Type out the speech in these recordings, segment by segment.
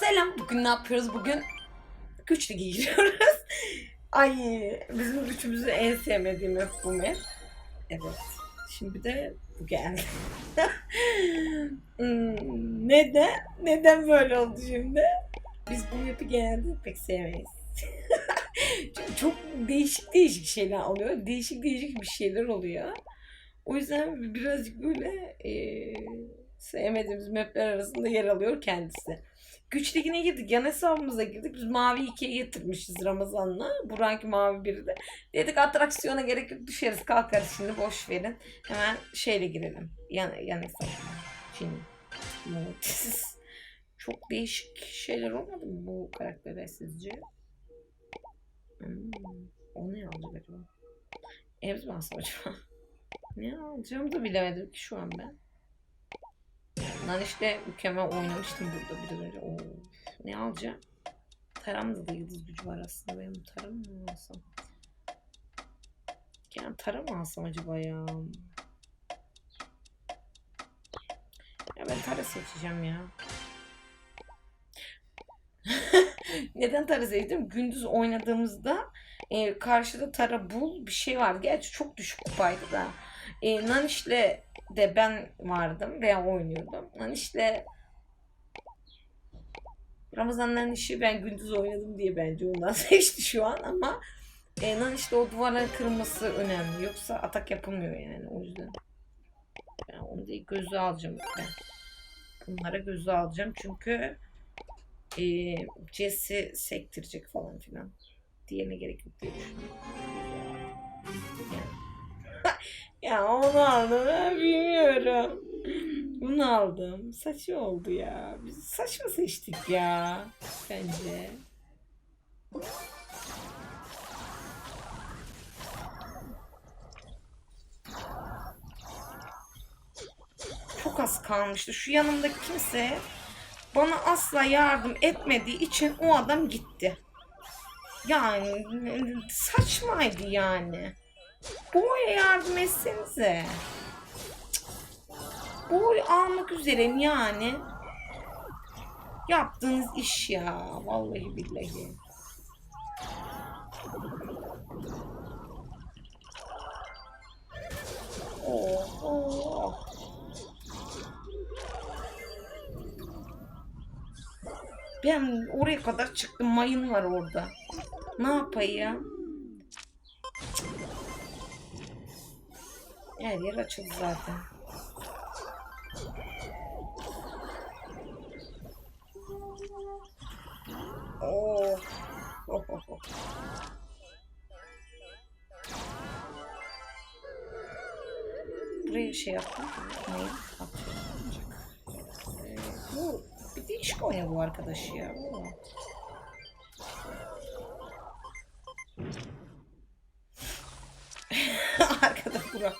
Selam. Bugün ne yapıyoruz? Bugün güçlü giyiniyoruz. Ay bizim üçümüzün en sevmediğim hep bu map. Evet. Şimdi de bu geldi. Hmm, neden? Neden böyle oldu şimdi? Biz bu map'i genelde pek sevmeyiz. Çünkü çok değişik değişik şeyler oluyor. Değişik değişik bir şeyler oluyor. O yüzden birazcık böyle eee, sevmediğimiz mapler arasında yer alıyor kendisi. Güç ligine girdik. Yan hesabımıza girdik. Biz mavi 2'ye getirmişiz Ramazan'la. Buranki mavi biri de. Dedik atraksiyona gerek yok. Düşeriz kalkarız şimdi boş verin. Hemen şeyle girelim. Yan, yan hesap. Şimdi. Çok değişik şeyler olmadı mı bu karaktere sizce? Hmm, o ne alacak acaba? Evz mi acaba? ne alacağımı da bilemedim ki şu an ben. Lan işte mükemmel oynamıştım burada biraz önce. Oo, ne alacağım? Taramda da yıldız gücü var aslında. Benim tarım mı alsam? Yani tarım mı alsam acaba ya? Ya ben tara seçeceğim ya. Neden tara seçtim? Gündüz oynadığımızda e, karşıda tara bul bir şey var. Gerçi çok düşük kupaydı da. E, Naniş'le de ben vardım veya oynuyordum. Naniş'le Ramazanların işi ben gündüz oynadım diye bence ondan seçti şu an ama e, Naniş'te o duvarların kırılması önemli. Yoksa atak yapılmıyor yani o yüzden. Ben onu da göze alacağım ben. Bunlara göze alacağım çünkü e, Jesse sektirecek falan filan. Diğerine gerek yok diye düşünüyorum. Ya onu aldım bilmiyorum. Bunu aldım. Saçı oldu ya. Biz saçma seçtik ya. Bence. Çok az kalmıştı. Şu yanımdaki kimse bana asla yardım etmediği için o adam gitti. Yani saçmaydı yani. Boya yardım etsenize. Boy almak üzereyim yani. Yaptığınız iş ya. Vallahi billahi. Oh, oh. Ben oraya kadar çıktım. Mayın var orada. Ne yapayım? Her yer açıldı zaten. Oh. Oh, oh, oh. Buraya şey yaptım. Neyi? Atıyorum. Ee, bu bir değişik oynuyor bu arkadaş ya. Oo. Arkada Burak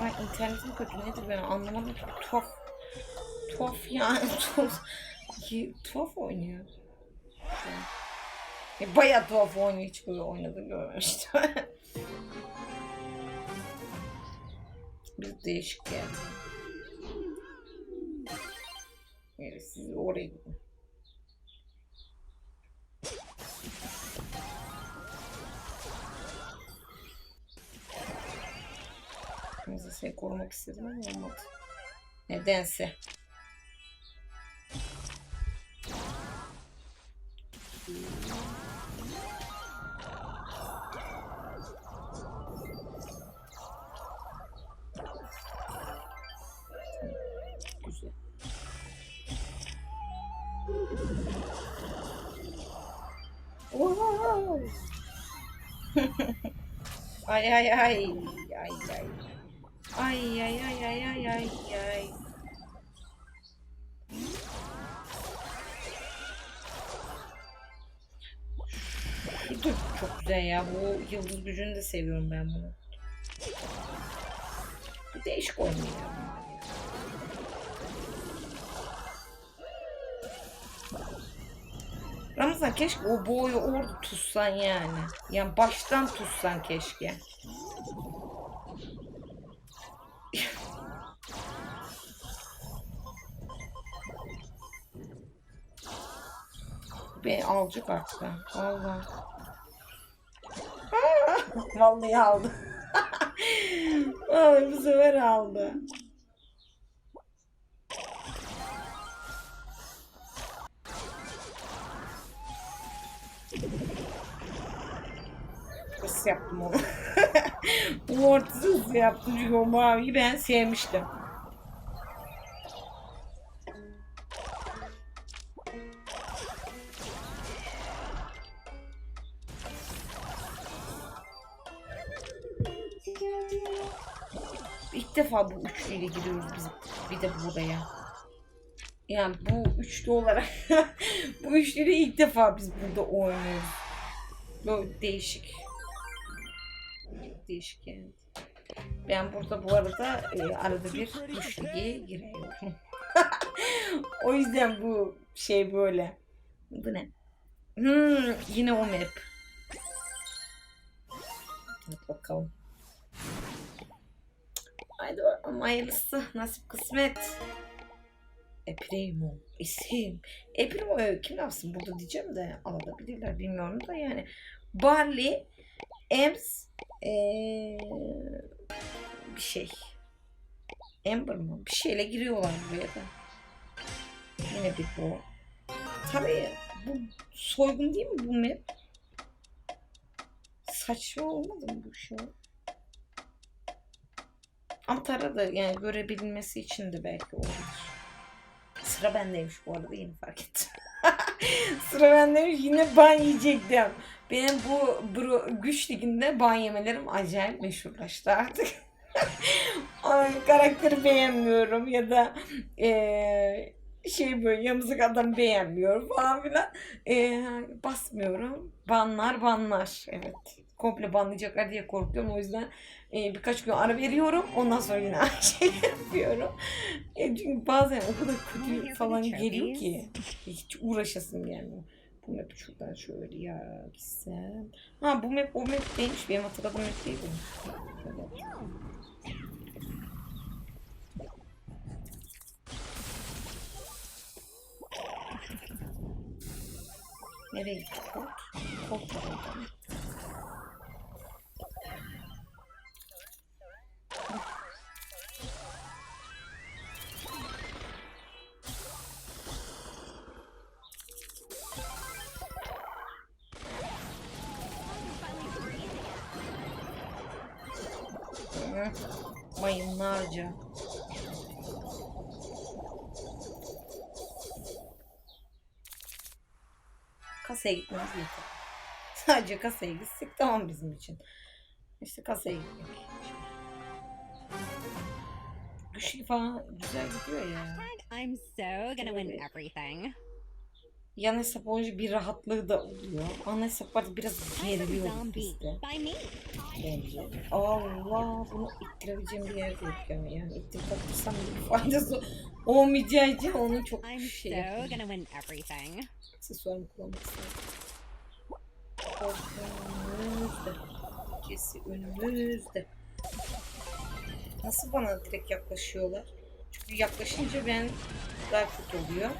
Ay internetim kötü nedir ben anlamadım ki tuhaf tuhaf yani tuhaf Ki- tuhaf oynuyor. E, bayağı tuhaf oynuyor hiç böyle oynadı görmemiştim. Bir değişik geldi. Evet siz oraya gidin. Seni korumak istedim ama olmadı. Nedense. Güzel. Wow. ay ay ay ay ay. Ay ay ay ay ay ay ay. Da çok güzel ya. Bu yıldız gücünü de seviyorum ben bunu. Bu değişik oynuyor. Ramazan keşke o boyu orada tutsan yani. Yani baştan tutsan keşke. Beni alacak artık ha. Allah. Vallahi aldı. Vallahi bu sefer aldı. Nasıl yaptım onu? Bu ortasız yaptım çünkü o maviyi ben sevmiştim. İlk defa bu üçlüyle giriyoruz biz bir de buraya. Yani bu üçlü olarak bu üçlüyle ilk defa biz burada oynuyoruz. Böyle değişik. Değişik yani. Ben burada bu arada e, arada bir üç lige giriyorum. o yüzden bu şey böyle. Bu ne? Hmm, yine o map. Hadi bakalım. Haydi bakalım hayırlısı. Nasip kısmet. Eprimo. isim. Eprimo e, kim yapsın burada diyeceğim de alabilirler bilmiyorum da yani. Barley, Ems, ee, bir şey. Amber mı? Bir şeyle giriyorlar buraya da. Yine bir bu. Tabii bu soygun değil mi bu map? Saçma olmadı mı bu şey? Ama Tara da yani görebilmesi için de belki olabilir. Sıra bendeymiş bu arada yeni fark ettim. Sıra bendeymiş yine ban yiyecektim. Benim bu bro, güç liginde ban yemelerim acayip meşhurlaştı artık. Ay, karakteri beğenmiyorum ya da eee, şey böyle yamızık adam beğenmiyorum falan filan. Eee, basmıyorum. Banlar banlar. Evet. Komple banlayacaklar diye korkuyorum. O yüzden e, birkaç gün ara veriyorum. Ondan sonra yine aynı şey yapıyorum. E, çünkü bazen o kadar kötü falan geliyor ki hiç uğraşasım gelmiyor. Bu map şuradan şöyle ya gitsem. Ha bu map o map değilmiş. Benim hatırladığım map değil bu. Evet. Nereye gitti kod? Mayınlarca. Kasaya gitmemiz yeter. Sadece kasaya gitsek tamam bizim için. İşte kasaya gitmek. Güçlü falan güzel gidiyor ya. I'm so gonna win everything. Yan hesap olunca bir rahatlığı da oluyor. Ana hesaplarda biraz geriliyor me. Bence. Allah bunu ittirebileceğim bir yerde yok yani. Yani ittirip atırsam bir faydası olmayacağı için onu çok I'm şey everything. aksesuarımı kullanmak istedim. Önümüzde. İkisi önümüzde. Nasıl bana direkt yaklaşıyorlar? Çünkü yaklaşınca ben daha kötü oluyor.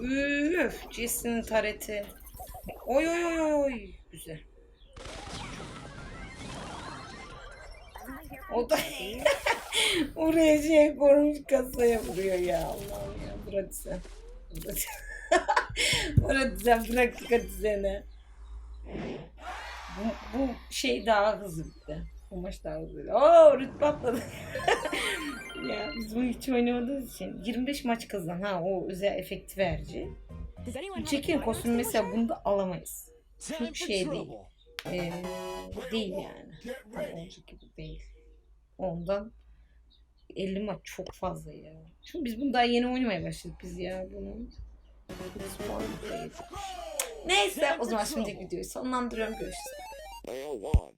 Üf, Jesse'nin tareti. Oy oy oy oy. Güzel. O da oraya şey korumuş kasaya vuruyor ya Allah'ım ya. Bırak sen. Bırak sen. Bırak seni. Bu, bu şey daha hızlı bitti. Bu maç daha hızlı. Oo rütbe atladı. ya biz bunu hiç oynamadığımız için. 25 maç kazan ha o özel efekti verici. Çekin a kostümü mesela bunda alamayız. Time Hiç for şey değil. Ee, değil yani. Önceki gibi değil. Ondan 50 maç çok fazla ya. Çünkü biz bunu daha yeni oynamaya başladık biz ya bunu. Neyse o zaman şimdilik videoyu sonlandırıyorum. Görüşürüz.